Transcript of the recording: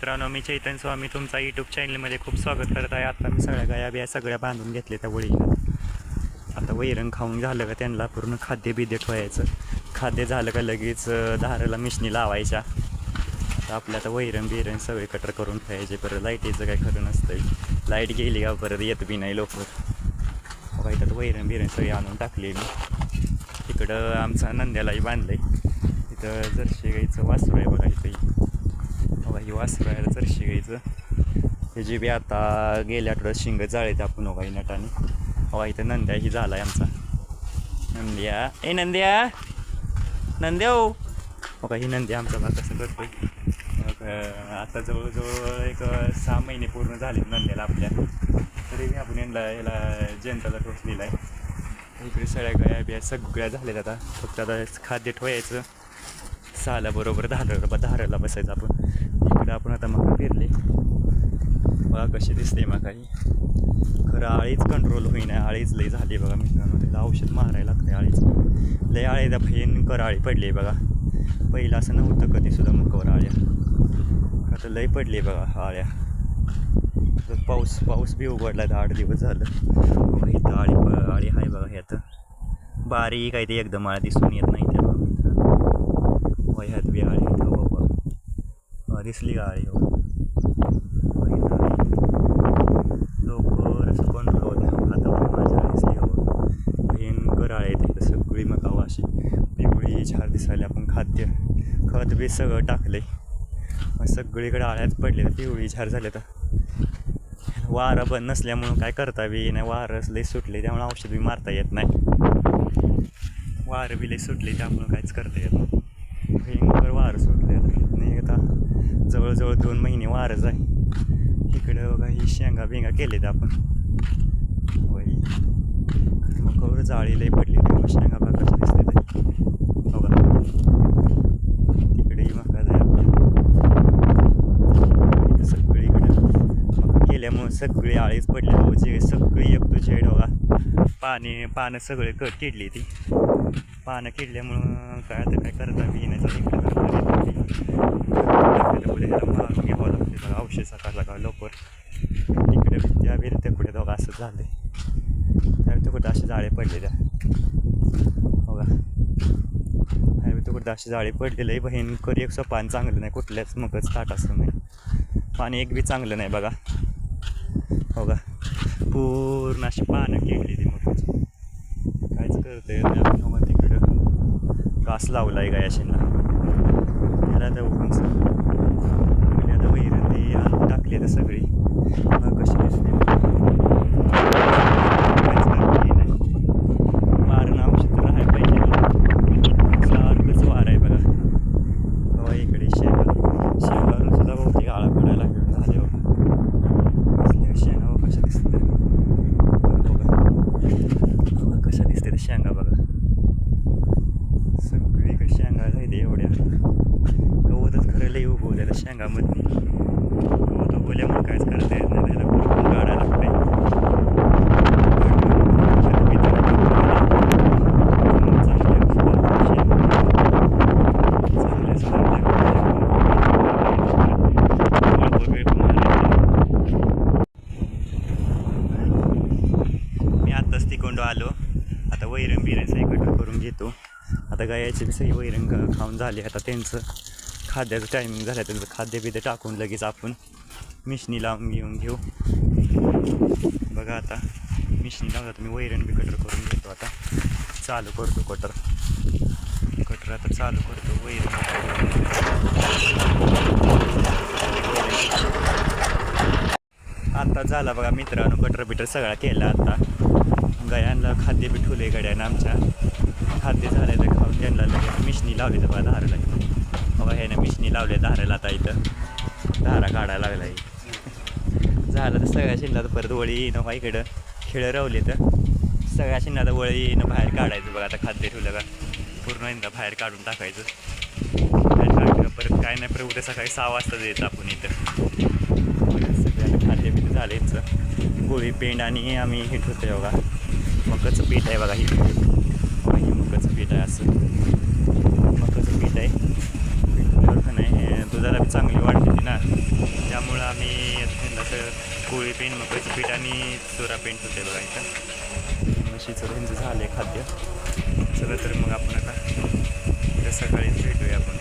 मित्रांनो मी चैतन स्वामी तुमचा यूट्यूब चॅनलमध्ये खूप स्वागत करत आहे. आता मी सगळ्या गाया बिया सगळ्या बांधून घेतल्या त्या वळीला आता वैरण खाऊन झालं का त्यांना पूर्ण खाद्य बिद्य ठेवायचं. खाद्य झालं का लगेच धाराला मिशनी लावायच्या. आता आपल्या आता वैरण बिरण सगळे कटर करून ठेवायचे. परत लाईटीचं काय खरं नसतं लाइट गेली का परत येत बी नाही लवकर. बघा वैरण बिरण सगळी आणून टाकली मी. तिकडं आमचा नंद्यालाही बांधलं आहे तिथं जर्शी गाईचं वासरू आहे बघा इथं. बघा ही वासरू आहे जर्शी त्याची बी आता गेल्या आठवड्यात शिंग जाळीत आपण बघा नटाने. हवा इथं नंद्या ही झाला आहे आमचा. नंद्या. ए नंद्या! नंद्या हो बघा ही नंद्या आमचा भाग कसं करतोय? मग, आता जवळजवळ एक सहा महिने पूर्ण झाले नंद्याला आपल्या. तरी आपण यांना याला जनताला टोच दिला आहे इकडे सगळ्या गाया बिया सगळ्या झाल्यात आता. फक्त आता खाद्य ठेवायचं. सहाला बरोबर धाराला धाराला बसायचं आपण. तर आपण आता मका पेरले बघा कशी दिसते मका ही खरं आळीच कंट्रोल होईना आळीच लई झाली बघा मित्रांनो. त्याला औषध मारायला लागते आळीच. लई आळी भयंकर आळी पडली आहे बघा. पहिलं असं नव्हतं कधीसुद्धा मकावर आळ्या. आता लई पडली बघा आळ्या. तर पाऊस पाऊस बी उघडला तर आठ दिवस झालं. इथं आळी प- आळी आहे बघा ह्यात बारीक आहे ते एकदम आळ्या दिसून येत नाही त्या बघा ह्यात बी आळी दिसली का आळी हो. बघा इथं आळी. लवकर असं कंट्रोल होत नाही. हातावर माझ्या दिसली हो. भयंकर आळे तिथं सगळी मग अशी पिवळी झाड दिसायला आपण खाद्य. खत बी सगळं टाकलंय. मग सगळीकडे आळ्याच पडले तर पिवळी झाड झाले तर. वारं बंद नसल्यामुळं काय करता बी नाही वारं लई सुटले त्यामुळे औषध बी मारता येत नाही. वारं बी लई सुटले त्यामुळं काहीच करता येत नाही भयंकर वारं सुटले आता नाही आता जवळजवळ दोन महिने वारच आहे इकडं बघा ही शेंगा बिंगा केलेत आपण. होय. मग कवर पडली त्यामुळे शेंगा बघा कशी दिसते बघा. तिकडेही मका जाय इथं सगळीकडे मका केल्यामुळं सगळी आळीच पडली हो, जे सगळी एक तुझे बघा. पाणी पानं सगळे कट किडली ती. पानं किडल्यामुळं काय आता काय करता बी नाही इकडे पुढे मारून घ्यावं लागते बघा औषध सकाळ लवकर इकडे त्या विरत्या पुढे बघा असं झालं त्या कुठं असे जाळे पडले त्या बघा ह्या कुठं अशी जाळे पडलेलं आहे भयंकर एक पान चांगलं नाही कुठल्याच मगच ताट असं नाही पाणी एक बी चांगलं नाही बघा बघा पूर्ण अशी पानं केली ती मग कायच करते आपण तिकडं घास लावला आहे गायाशींना त्याला आता उगून म्हणजे आता वैरण ते आणून टाकली आता सगळी मग कशी दिसते काहीच करता येत नाही. मारणं औषध तर राहायला पाहिजे सारखंच वार आहे बघा बघा इकडे शेंगा शेंगावर सुद्धा बहुतेक आळा पडायला लागले झाले बघा कसल्या शेंगा बघा कशा दिसते बघा बघा कशा दिसते त्या शेंगा बघा सगळीकडे शेंगा राहिले एवढ्या गवतच खरं लई उगवल्या हो, त्या काहीच करता येत नाही. त्याला कुठून काढायला मी आत्ताच तिकोंडो आलो. आता वैरण बिरण एकत्र करून घेतो. आता गायाचे बी सगळी वैरण खाऊन झाले. आता त्यांचं खाद्याचं टायमिंग झालं त्यांचं खाद्य बिद्य टाकून लगेच आपण मिशनी लावून घेऊन घेऊ. बघा आता मिशनी लावतात मी वैरण बी कटर करून घेतो आता. चालू करतो कटर कटर आता चालू करतो वैरण आता झाला बघा मित्रांनो कटर बिटर सगळा केला आता. गयांना खाद्य बी आहे गड्यानं आमच्या. खाद्य झालं तर खाऊन त्यांना लगेच. मिशनी लावली तर बघा धाराला बघा ह्यानं मिशनी लावले धाराला आता इथं. धारा काढायला लागला आहे झालं तर सगळ्या शिल्लात परत वळी येईन बा इकडं. खेळ रवले तर सगळ्या शिल्लात वळी येईन बाहेर काढायचं बघा आता खाद्य ठेवलं का? पूर्ण एकदा बाहेर काढून टाकायचं. बाहेर काढलं परत काय नाही परत उद्या सकाळी सहा वाजता येतं आपण इथं. सगळ्यांना खाद्य बिद्य झालं गोळी पेंड आणि आम्ही हे ठेवतो बघा. मगच पीठ आहे बघा ही. आणि चोरा पेंट होते बघा इथं. म्हशीचं त्यांचं झालं आहे खाद्य. चला तर मग आपण आता सकाळी भेटूया आपण.